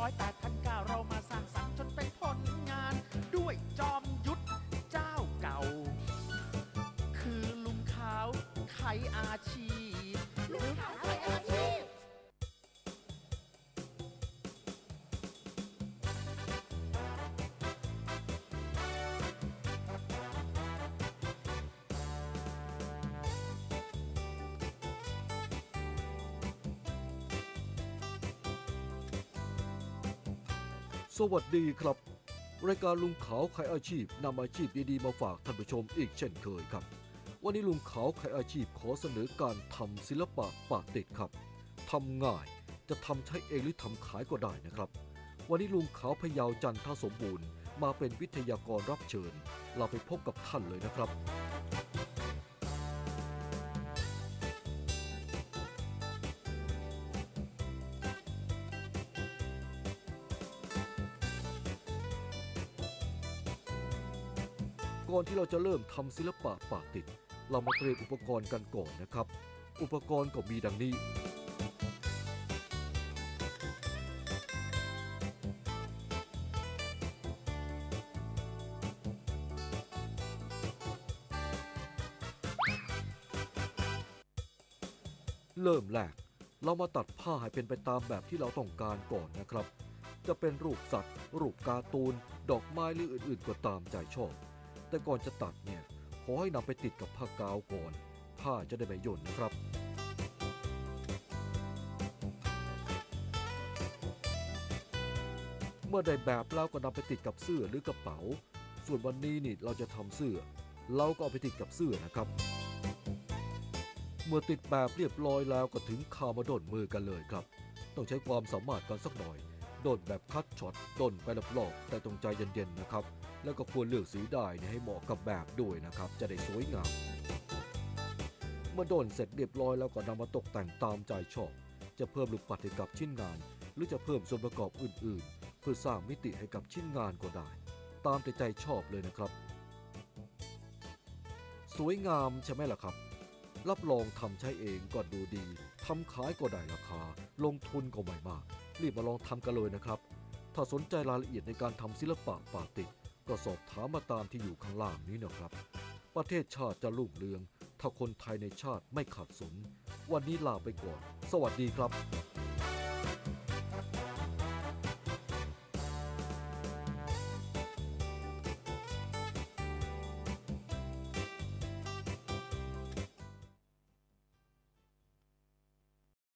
ร้อยแปดพันเก้าเรามาสร้างสรรค์จนเป็นผลงาน ด้วยจอมยุทธเจ้าเก่า คือลุงขาวไขอาชี สวัสดีครับ รายการลุงขาวขายอาชีพนำอาชีพดีๆมาฝากท่านผู้ชมอีกเช่นเคยครับ วันนี้ลุงขาวขายอาชีพขอเสนอการทำศิลปะปากติดครับทำง่ายจะทำใช้เองหรือทำขายก็ได้นะครับ วันนี้ลุงขาวพยาวจันทสมบูรณ์ มาเป็นวิทยากรรับเชิญ เราไปพบกับท่านเลยนะครับ ก่อนที่เราจะเริ่มทำศิลปะปากติด เรามาเตรียมอุปกรณ์กันก่อนนะครับ อุปกรณ์ก็มีดังนี้ เริ่มแรก เรามาตัดผ้าให้เป็นไปตามแบบที่เราต้องการก่อนนะครับ จะเป็นรูปสัตว์ รูปการ์ตูน ดอกไม้หรืออื่นๆก็ตามใจชอบ แต่ก่อนจะตัดเนี่ยขอให้นำไปติดกับผ้ากาวก่อนผ้าจะได้ไม่หย่นนะครับ เมื่อได้แบบแล้วก็นำไปติดกับเสื้อหรือกระเป๋า ส่วนวันนี้นี่เราจะทำเสื้อ เราก็เอาไปติดกับเสื้อนะครับ เมื่อติดแบบเรียบร้อยแล้วก็ถึงคามาดนมือกันเลยครับ ต้องใช้ความสามารถกันสักหน่อย โดนแบบคัดช็อตต้นไปรอบๆแต่ต้องใจเย็นๆนะครับ แล้วก็ควรเลือกสีได้เนี่ยให้เหมาะกับแบบด้วยนะครับ จะได้สวยงาม เมื่อโดนเสร็จเรียบร้อยแล้วก็นำมาตกแต่งตามใจชอบ จะเพิ่มลูกปัดให้กับชิ้นงาน หรือจะเพิ่มส่วนประกอบอื่นๆ เพื่อสร้างมิติให้กับชิ้นงานก็ได้ ตามแต่ใจชอบเลยนะครับ สวยงามใช่ไหมล่ะครับ รับรองทำใช้เองก็ดูดีทำขายก็ได้ราคา ลงทุนก็ไม่มาก รีบมาลองทำกันเลยนะครับ ถ้าสนใจรายละเอียดในการทำศิลปะปาติกก็สอบถามมาตามที่อยู่ข้างล่างนี้นะครับ ประเทศชาติจะรุ่งเรือง ถ้าคนไทยในชาติไม่ขาดสน วันนี้ลาไปก่อน สวัสดีครับ